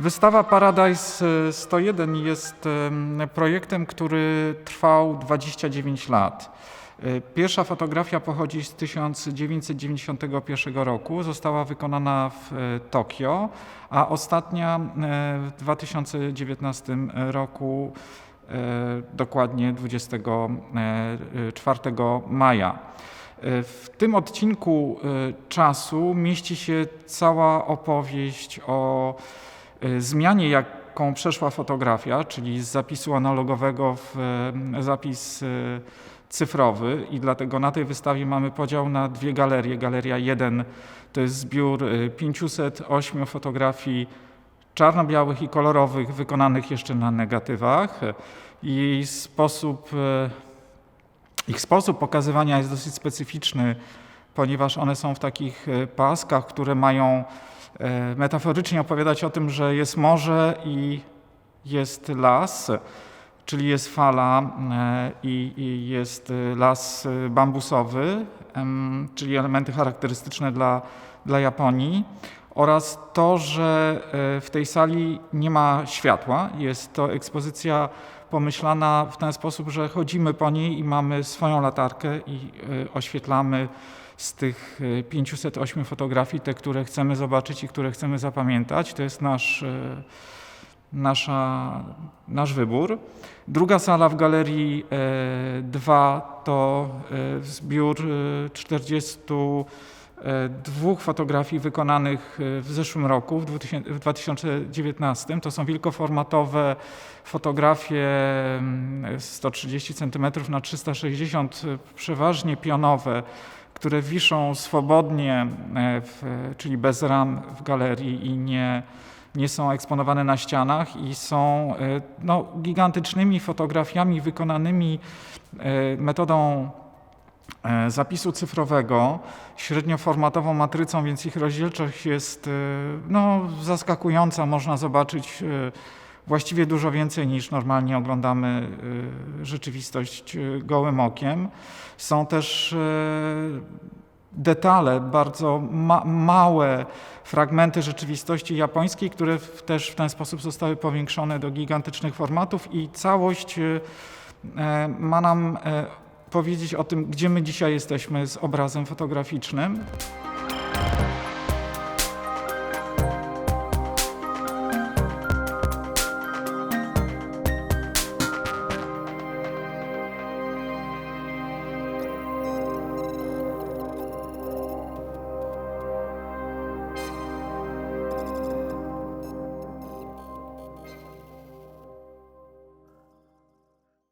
Wystawa Paradise e, 101 jest em, projektem, który trwał 29 lat. E, Pierwsza fotografia pochodzi z 1991 roku, została wykonana w e, Tokio, a ostatnia e, w 2019 roku, e, dokładnie 24 maja. E, W tym odcinku e, czasu mieści się cała opowieść o e, zmianie, jaką przeszła fotografia, czyli z zapisu analogowego w e, zapis e, cyfrowy i dlatego na tej wystawie mamy podział na dwie galerie. Galeria 1 to jest zbiór e, 508 fotografii czarno-białych i kolorowych wykonanych jeszcze na negatywach. Jej sposób ich sposób pokazywania jest dosyć specyficzny, ponieważ one są w takich paskach, które mają metaforycznie opowiadać o tym, że jest morze i jest las, czyli jest fala e, i, jest e, las e, bambusowy, czyli elementy charakterystyczne dla, dla Japonii. Oraz to, że e, w tej sali nie ma światła. Jest to ekspozycja pomyślana w ten sposób, że chodzimy po niej i mamy swoją latarkę i e, oświetlamy z tych e, 508 fotografii te, które chcemy zobaczyć i które chcemy zapamiętać. To jest nasz, e, nasza, nasz wybór. Druga sala w galerii 2 to e, zbiór e, 40 e, dwóch fotografii wykonanych e, w zeszłym roku, w 2000 w 2019. To są wielkoformatowe fotografie mm, 130 cm na 360, e, przeważnie pionowe, które wiszą swobodnie, e, w, czyli bez ram w galerii i nie, nie są eksponowane na ścianach i są e, no, gigantycznymi fotografiami wykonanymi e, metodą e, zapisu cyfrowego, średnioformatową matrycą, więc ich rozdzielczość jest e, no, zaskakująca. Można zobaczyć e, właściwie dużo więcej niż normalnie oglądamy e, rzeczywistość e, gołym okiem. Są też e, detale, bardzo ma małe fragmenty rzeczywistości japońskiej, które też w ten sposób zostały powiększone do gigantycznych formatów i całość e, e, ma nam e, powiedzieć o tym, gdzie my dzisiaj jesteśmy z obrazem fotograficznym.